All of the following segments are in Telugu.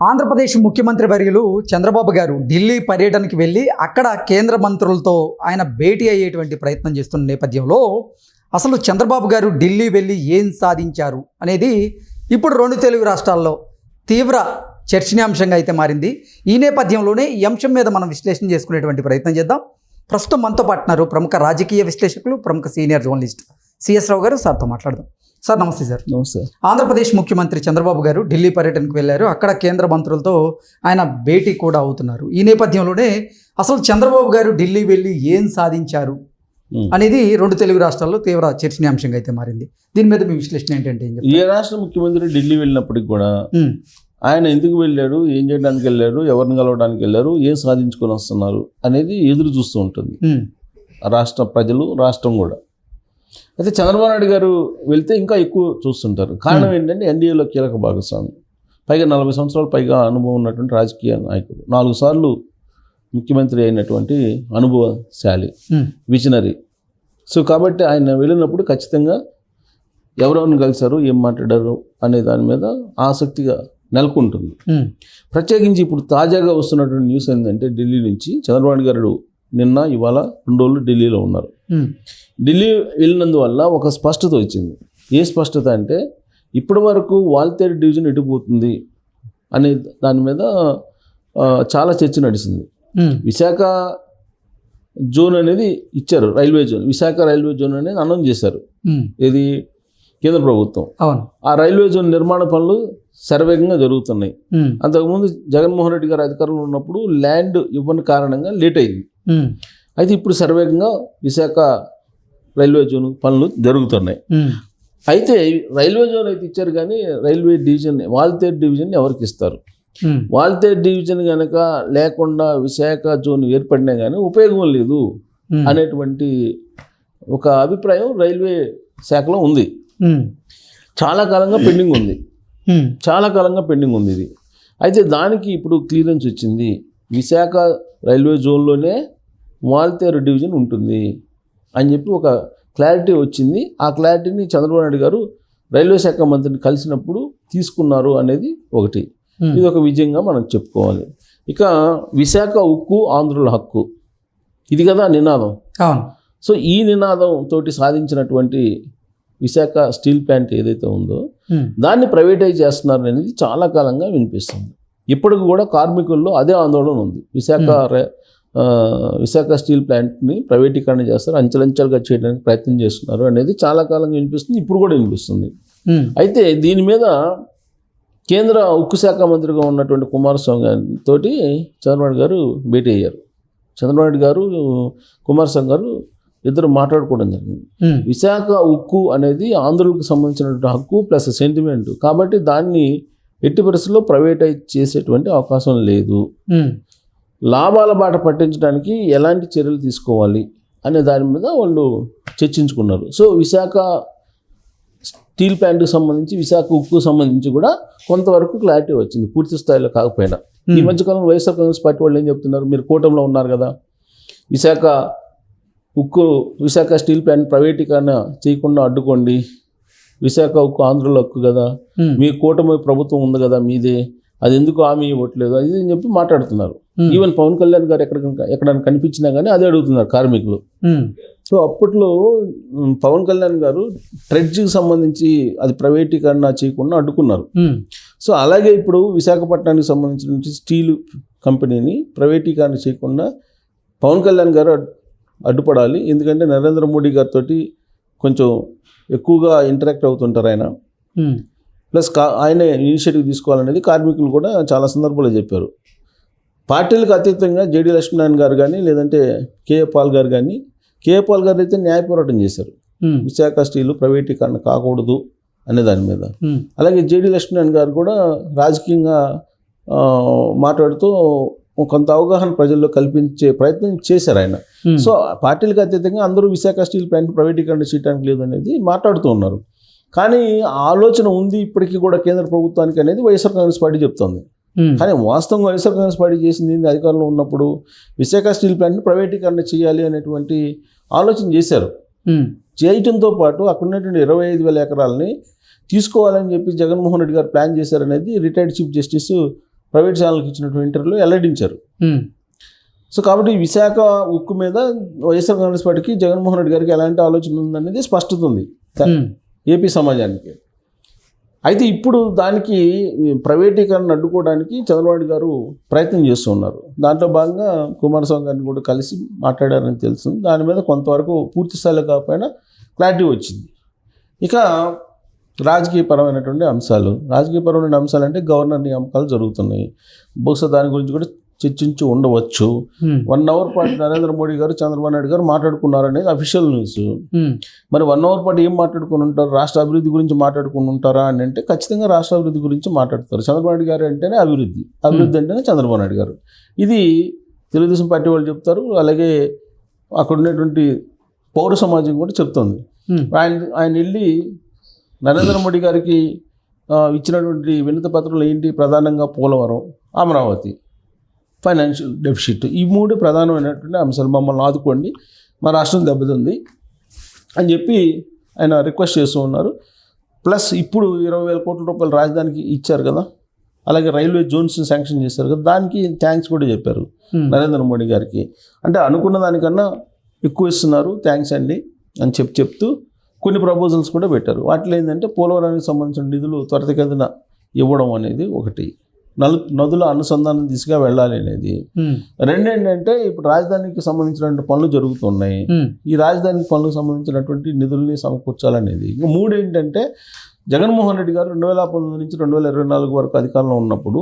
ఆంధ్రప్రదేశ్ ముఖ్యమంత్రి వర్యులు చంద్రబాబు గారు ఢిల్లీ పర్యటనకి వెళ్ళి అక్కడ కేంద్ర మంత్రులతో ఆయన భేటీ అయ్యేటువంటి ప్రయత్నం చేస్తున్న నేపథ్యంలో అసలు చంద్రబాబు గారు ఢిల్లీ వెళ్ళి ఏం సాధించారు అనేది ఇప్పుడు రెండు తెలుగు రాష్ట్రాల్లో తీవ్ర చర్చనీయాంశంగా అయితే మారింది. ఈ నేపథ్యంలోనే ఈ అంశం మీద మనం విశ్లేషణ చేసుకునేటువంటి ప్రయత్నం చేద్దాం. ప్రస్తుతం మనతో పాటున్నారు ప్రముఖ రాజకీయ విశ్లేషకులు ప్రముఖ సీనియర్ జర్నలిస్ట్ సిఎస్ రావు గారు. సార్తో మాట్లాడదాం. సార్ నమస్తే సార్. నమస్తే. ఆంధ్రప్రదేశ్ ముఖ్యమంత్రి చంద్రబాబు గారు ఢిల్లీ పర్యటనకు వెళ్ళారు. అక్కడ కేంద్ర మంత్రులతో ఆయన భేటీ కూడా అవుతున్నారు. ఈ నేపథ్యంలోనే అసలు చంద్రబాబు గారు ఢిల్లీ వెళ్ళి ఏం సాధించారు. అనేది రెండు తెలుగు రాష్ట్రాల్లో తీవ్ర చర్చనీయాంశంగా అయితే మారింది. దీని మీద మీ విశ్లేషణ ఏంటంటే ఏం రాష్ట్ర ముఖ్యమంత్రి ఢిల్లీ వెళ్ళినప్పటికి కూడా ఆయన ఎందుకు వెళ్ళాడు ఏం చేయడానికి వెళ్ళారు? ఎవరిని కలవడానికి వెళ్ళారు? ఏం సాధించుకొని వస్తున్నారు? అనేది ఎదురు చూస్తూ ఉంటుంది. రాష్ట్ర ప్రజలు రాష్ట్రం కూడా. అయితే చంద్రబాబు నాయుడు గారు వెళ్తే ఇంకా ఎక్కువ చూస్తుంటారు. కారణం ఏంటంటే ఎన్డీఏలో కీలక భాగస్వామి. పైగా నలభై సంవత్సరాల పైగా అనుభవం ఉన్నటువంటి రాజకీయ నాయకుడు. నాలుగు సార్లు ముఖ్యమంత్రి అయినటువంటి అనుభవశాలి ఉమ్, విజనరీ. సో కాబట్టి ఆయన వెళ్ళినప్పుడు ఖచ్చితంగా ఎవరెవరిని కలిశారు ఏం మాట్లాడారు అనే దాని మీద ఆసక్తిగా నెలకొంటుంది. ఉమ్, ప్రత్యేకించి ఇప్పుడు తాజాగా వస్తున్నటువంటి న్యూస్ ఏంటంటే ఢిల్లీ నుంచి చంద్రబాబు నాయుడు గారు నిన్న ఇవాళ రెండు రోజులు ఢిల్లీలో ఉన్నారు. ఢిల్లీ వెళ్ళినందువల్ల ఒక స్పష్టత వచ్చింది. ఏ స్పష్టత అంటే ఇప్పటి వరకు వాల్తేరు డివిజన్ ఎటుపోతుంది అనే దాని మీద చాలా చర్చ నడిచింది విశాఖ జోన్ అనేది ఇచ్చారు railway zone. Visakha railway zone అనేది అనౌన్స్ చేశారు. ఇది కేంద్ర ప్రభుత్వం. అవును. ఆ రైల్వే జోన్ నిర్మాణ పనులు శరవేగంగా జరుగుతున్నాయి. అంతకుముందు జగన్మోహన్ రెడ్డి గారు అధికారంలో ఉన్నప్పుడు ల్యాండ్ ఇవ్వని కారణంగా లేట్ అయింది. అయితే ఇప్పుడు శరవేగంగా విశాఖ రైల్వే జోన్ పనులు జరుగుతున్నాయి. అయితే రైల్వే జోన్ అయితే ఇచ్చారు కానీ రైల్వే డివిజన్ వాల్తేర్ డివిజన్ ఎవరికి ఇస్తారు? ఉమ్, వాల్తేర్ డివిజన్ కనుక లేకుండా విశాఖ జోన్ ఏర్పడినా కానీ ఉపయోగం లేదు అనేటువంటి ఒక అభిప్రాయం రైల్వే శాఖలో ఉంది. చాలా కాలంగా పెండింగ్ ఉంది. చాలా కాలంగా పెండింగ్ ఉంది ఇది. అయితే దానికి ఇప్పుడు క్లియరెన్స్ వచ్చింది. విశాఖ రైల్వే జోన్లోనే వాల్తేరు డివిజన్ ఉంటుంది అని చెప్పి ఒక క్లారిటీ వచ్చింది. ఆ క్లారిటీని చంద్రబాబు నాయుడు గారు రైల్వే శాఖ మంత్రిని కలిసినప్పుడు తీసుకున్నారు అనేది ఒకటి. ఉమ్, ఇది ఒక విజయంగా మనం చెప్పుకోవాలి. ఇక విశాఖ ఉక్కు ఆంధ్రుల హక్కు. ఇది కదా నినాదం. సో ఈ నినాదం తోటి సాధించినటువంటి విశాఖ స్టీల్ ప్లాంట్ ఏదైతే ఉందో ఉమ్, దాన్ని ప్రైవేటైజ్ చేస్తున్నారు అనేది చాలా కాలంగా వినిపిస్తుంది. ఇప్పటికి కూడా కార్మికుల్లో అదే ఆందోళన ఉంది. విశాఖ ఆ, విశాఖ స్టీల్ ప్లాంట్ని ప్రైవేటీకరణ చేస్తారు అంచెలంచెలుగా చేయడానికి ప్రయత్నం చేస్తున్నారు అనేది చాలా కాలంగా వినిపిస్తుంది ఇప్పుడు కూడా వినిపిస్తుంది. అయితే దీని మీద కేంద్ర ఉక్కు శాఖ మంత్రిగా ఉన్నటువంటి కుమారస్వామి గారి తోటి చంద్రబాబు గారు భేటీ అయ్యారు. చంద్రబాబు గారు కుమారస్వామి గారు ఇద్దరు మాట్లాడుకోవడం జరిగింది. విశాఖ ఉక్కు అనేది ఆంధ్రులకు సంబంధించినటువంటి హక్కు ప్లస్ సెంటిమెంట్. కాబట్టి దాన్ని ఎట్టి పరిస్థితుల్లో ప్రైవేటైజ్ చేసేటువంటి అవకాశం లేదు. లాభాల బాట పట్టించడానికి ఎలాంటి చర్యలు తీసుకోవాలి అనే దాని మీద వాళ్ళు చర్చించుకున్నారు. సో విశాఖ స్టీల్ ప్లాంట్కి సంబంధించి విశాఖ ఉక్కు సంబంధించి కూడా కొంతవరకు క్లారిటీ వచ్చింది. పూర్తి స్థాయిలో కాకపోయినా. ఈ. మధ్యకాలంలో వైఎస్ఆర్ కాంగ్రెస్ పార్టీ వాళ్ళు ఏం చెప్తున్నారు? మీరు కూటమిలో ఉన్నారు కదా. విశాఖ ఉక్కు విశాఖ స్టీల్ ప్లాంట్ ప్రైవేటీకరణ చేయకుండా అడ్డుకోండి. విశాఖ ఉక్కు ఆంధ్రలో హక్కు కదా. మీ కూటమి ప్రభుత్వం ఉంది కదా మీదే. అది ఎందుకు హామీ ఇవ్వట్లేదు? అది అని చెప్పి మాట్లాడుతున్నారు. ఈవెన్ పవన్ కళ్యాణ్ గారు ఎక్కడ ఎక్కడైనా కనిపించినా కానీ అదే అడుగుతున్నారు కార్మికులు. సో అప్పట్లో పవన్ కళ్యాణ్ గారు ట్రెడ్జ్కి సంబంధించి అది ప్రైవేటీకరణ చేయకుండా అడ్డుకున్నారు. సో అలాగే ఇప్పుడు విశాఖపట్నానికి సంబంధించిన స్టీల్ కంపెనీని ప్రైవేటీకరణ చేయకుండా పవన్ కళ్యాణ్ గారు అడ్- అడ్డుపడాలి. ఎందుకంటే నరేంద్ర మోడీ గారితో కొంచెం ఎక్కువగా ఇంటరాక్ట్ అవుతుంటారు ఆయన. ప్లస్ కా ఆయన ఇనిషియేటివ్ తీసుకోవాలనేది కార్మికులు కూడా చాలా సందర్భాల్లో చెప్పారు. పార్టీలకు అతీతంగా జేడీ లక్ష్మీనారాయణ గారు కానీ లేదంటే కేఏ పాల్ గారు కానీ కేఏ పాల్ గారు అయితే న్యాయ పోరాటం చేశారు. విశాఖ స్టీలు ప్రైవేటీకరణ కాకూడదు అనే దాని మీద. అలాగే జేడీ లక్ష్మీనారాయణ గారు కూడా రాజకీయంగా మాట్లాడుతూ కొంత అవగాహన ప్రజల్లో కల్పించే ప్రయత్నం చేశారు ఆయన. సో పార్టీలకు అతీతంగా అందరూ విశాఖ స్టీల్ ప్లాంట్ ప్రైవేటీకరణ చేయడానికి లేదు అనేది మాట్లాడుతూ ఉన్నారు. కానీ ఆలోచన ఉంది ఇప్పటికీ కూడా కేంద్ర ప్రభుత్వానికి అనేది వైఎస్ఆర్ కాంగ్రెస్ పార్టీ చెప్తోంది. కానీ వాస్తవంగా వైఎస్ఆర్ కాంగ్రెస్ పార్టీ చేసింది అధికారంలో ఉన్నప్పుడు విశాఖ స్టీల్ ప్లాంట్ని ప్రైవేటీకరణ చేయాలి అనేటువంటి ఆలోచన చేశారు. చేయటంతో పాటు అక్కడ ఉన్నటువంటి ఇరవై ఐదు వేల ఎకరాలని తీసుకోవాలని చెప్పి జగన్మోహన్ రెడ్డి గారు ప్లాన్ చేశారనేది రిటైర్డ్ చీఫ్ జస్టిస్ ప్రైవేట్ ఛానల్కి ఇచ్చినటువంటి ఇంటర్వ్యూలో వెల్లడించారు. సో కాబట్టి విశాఖ ఉక్కు మీద వైఎస్ఆర్ కాంగ్రెస్ పార్టీకి జగన్మోహన్ రెడ్డి గారికి ఎలాంటి ఆలోచన ఉందనేది స్పష్టత ఉంది. ఏపీ సమాజానికి. అయితే ఇప్పుడు దానికి ప్రైవేటీకరణ అడ్డుకోవడానికి చంద్రబాబు గారు ప్రయత్నం చేస్తూ ఉన్నారు. దాంట్లో భాగంగా కుమారస్వామి గారిని కూడా కలిసి మాట్లాడారని తెలుస్తుంది. దాని మీద కొంతవరకు పూర్తి స్థాయిలో కాకపోయినా క్లారిటీ వచ్చింది. ఇక రాజకీయపరమైనటువంటి అంశాలు. రాజకీయపరమైన అంశాలు అంటే గవర్నర్ నియామకాలు జరుగుతున్నాయి. బహుశా దాని గురించి కూడా చర్చించి ఉండవచ్చు. వన్ అవర్ పాటు నరేంద్ర మోడీ గారు చంద్రబాబు నాయుడు గారు మాట్లాడుకున్నారనేది అఫీషియల్ న్యూస్ ఉమ్, మరి వన్ అవర్ పాటు ఏం మాట్లాడుకుని ఉంటారు? రాష్ట్ర అభివృద్ధి గురించి మాట్లాడుకుని ఉంటారా అని అంటే ఖచ్చితంగా రాష్ట్ర అభివృద్ధి గురించి మాట్లాడతారు. చంద్రబాబు నాయుడు గారు అంటేనే అభివృద్ధి. అభివృద్ధి అంటేనే చంద్రబాబు నాయుడు గారు. ఇది తెలుగుదేశం పార్టీ వాళ్ళు చెప్తారు. అలాగే అక్కడ ఉన్నటువంటి పౌర సమాజం కూడా చెప్తుంది. ఆయన ఆయన వెళ్ళి నరేంద్ర మోడీ గారికి ఇచ్చినటువంటి వినతి పత్రాలు ఏంటి? ప్రధానంగా పోలవరం అమరావతి. ఫైనాన్షియల్ డెఫిసిట్ ఈ మూడు ప్రధానమైనటువంటి అంశాలు మమ్మల్ని ఆదుకోండి. మా రాష్ట్రం దెబ్బతింది అని చెప్పి ఆయన రిక్వెస్ట్ చేస్తూ ఉన్నారు. ప్లస్ ఇప్పుడు ఇరవై వేల కోట్ల రూపాయలు రాజధానికి ఇచ్చారు కదా. అలాగే రైల్వే జోన్స్ శాంక్షన్ చేశారు కదా. దానికి థ్యాంక్స్ కూడా చెప్పారు నరేంద్ర మోడీ గారికి. అంటే అనుకున్న దానికన్నా ఎక్కువ ఇస్తున్నారు. థ్యాంక్స్ అండి అని చెప్పి చెప్తూ కొన్ని ప్రపోజల్స్ కూడా పెట్టారు. వాటిలో ఏంటంటే పోలవరానికి సంబంధించిన నిధులు త్వరితగతిన ఇవ్వడం అనేది ఒకటి. నలు నదుల అనుసంధానం దిశగా వెళ్ళాలి అనేది. ఉమ్, రెండు ఏంటంటే ఇప్పుడు రాజధానికి సంబంధించినటువంటి పనులు జరుగుతున్నాయి. ఈ రాజధాని పనులకు సంబంధించినటువంటి నిధుల్ని సమకూర్చాలనేది. ఇంకా మూడు ఏంటంటే జగన్మోహన్ రెడ్డి గారు రెండు వేల పంతొమ్మిది నుంచి రెండు వేల ఇరవై నాలుగు వరకు అధికారంలో ఉన్నప్పుడు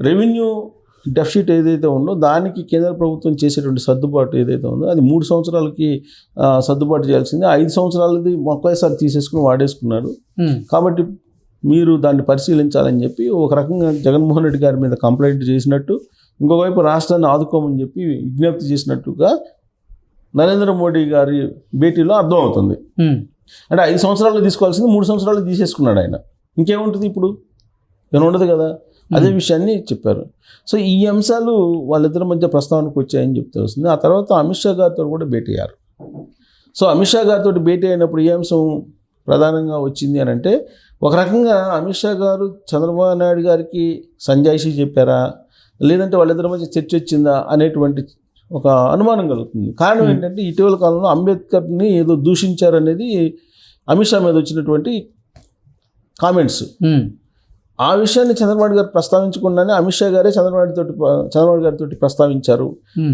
రెవెన్యూ డెఫిసిట్ ఏదైతే ఉందో దానికి కేంద్ర ప్రభుత్వం చేసేటువంటి సర్దుబాటు ఏదైతే ఉందో అది మూడు సంవత్సరాలకి సర్దుబాటు చేయాల్సింది. ఐదు సంవత్సరాలది ఒకేసారి తీసేసుకుని వాడేసుకున్నారు. కాబట్టి మీరు దాన్ని పరిశీలించాలని చెప్పి ఒక రకంగా జగన్మోహన్ రెడ్డి గారి మీద కంప్లైంట్ చేసినట్టు ఇంకోవైపు రాష్ట్రాన్ని ఆదుకోమని చెప్పి విజ్ఞప్తి చేసినట్టుగా నరేంద్ర మోడీ గారి భేటీలో అర్థమవుతుంది. అంటే ఐదు సంవత్సరాలు తీసుకోవాల్సింది మూడు సంవత్సరాలు తీసేసుకున్నాడు ఆయన. ఇంకేముంటుంది ఇప్పుడు? ఏమైనా ఉండదు కదా? అదే విషయాన్ని చెప్పారు. సో ఈ అంశాలు వాళ్ళిద్దరి మధ్య ప్రస్తావనకు వచ్చాయని చెప్పి తెలుస్తుంది. ఆ తర్వాత అమిత్ షా గారితో కూడా భేటీ అయ్యారు. సో అమిత్ షా గారితో భేటీ అయినప్పుడు ఏ అంశం ప్రధానంగా వచ్చింది అని అంటే ఒక రకంగా అమిత్ షా గారు చంద్రబాబు నాయుడు గారికి సంజాయిషి చెప్పారా? లేదంటే వాళ్ళిద్దరి మధ్య చర్చ వచ్చిందా అనేటువంటి ఒక అనుమానం కలుగుతుంది. కారణం ఏంటంటే ఇటీవల కాలంలో అంబేద్కర్ని ఏదో దూషించారనేది అమిత్ షా మీద వచ్చినటువంటి కామెంట్స్. ఆ విషయాన్ని చంద్రబాబు గారు ప్రస్తావించకుండానే అమిత్ షా గారే చంద్రబాబు తోటి చంద్రబాబు గారితో ప్రస్తావించారు.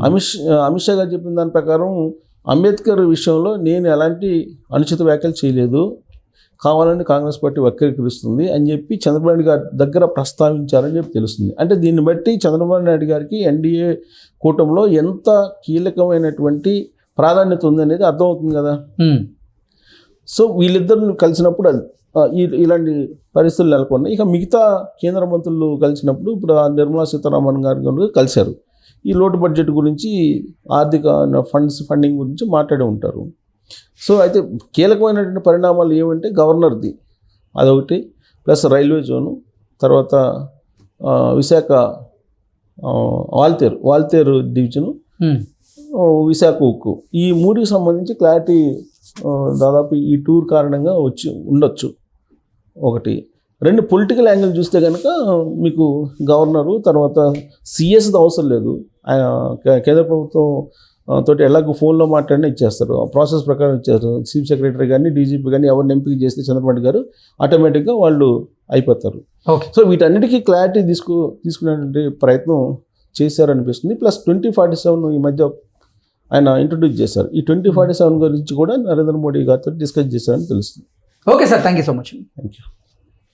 అమిత్ అమిత్ షా గారు చెప్పిన దాని ప్రకారం అంబేద్కర్ విషయంలో నేను ఎలాంటి అనుచిత వ్యాఖ్యలు చేయలేదు. కావాలని కాంగ్రెస్ పార్టీ వక్రీకరిస్తుంది అని చెప్పి చంద్రబాబు నాయుడు గారి దగ్గర ప్రస్తావించారని చెప్పి తెలుస్తుంది. అంటే దీన్ని బట్టి చంద్రబాబు నాయుడు గారికి ఎన్డీఏ కూటమిలో ఎంత కీలకమైనటువంటి ప్రాధాన్యత ఉందనేది అర్థమవుతుంది కదా. సో వీళ్ళిద్దరు కలిసినప్పుడు అది ఇలాంటి పరిస్థితులు నెలకొన్నాయి. ఇక మిగతా కేంద్ర మంత్రులు కలిసినప్పుడు ఇప్పుడు నిర్మలా సీతారామన్ గారు కలిశారు. ఈ లోటు బడ్జెట్ గురించి ఆర్థిక ఫండ్స్ ఫండింగ్ గురించి మాట్లాడి ఉంటారు. సో అయితే కీలకమైనటువంటి పరిణామాలు ఏమంటే గవర్నర్ది. అదొకటి. Plus railway zone. తర్వాత విశాఖ వాల్తేరు వాల్తేరు డివిజను. విశాఖ ఉక్కు. ఈ మూడుకి సంబంధించి క్లారిటీ దాదాపు ఈ టూర్ కారణంగా వచ్చి ఉండొచ్చు. ఒకటి. రెండు పొలిటికల్ యాంగిల్ చూస్తే కనుక మీకు గవర్నరు తర్వాత సిఎస్ది అవసరం లేదు. కేంద్ర ప్రభుత్వం తోటి ఎలాగో ఫోన్లో మాట్లాడినా ఇచ్చేస్తారు. ఆ ప్రాసెస్ ప్రకారం ఇచ్చారు చీఫ్ సెక్రటరీ కానీ డీజీపీ కానీ ఎవరిని ఎంపిక చేస్తే చంద్రబాబు గారు ఆటోమేటిక్గా వాళ్ళు అయిపోతారు. ఓకే. సో వీటన్నిటికీ క్లారిటీ తీసుకు తీసుకునేటువంటి ప్రయత్నం చేశారనిపిస్తుంది. ప్లస్ ట్వంటీ ఫార్టీ సెవెన్ ఈ మధ్య ఆయన ఇంట్రొడ్యూస్ చేశారు. ఈ ట్వంటీ ఫార్టీ సెవెన్ గురించి కూడా నరేంద్ర మోడీ గారితో డిస్కస్ చేశారని తెలుస్తుంది. Okay sir. Thank you so much. Thank you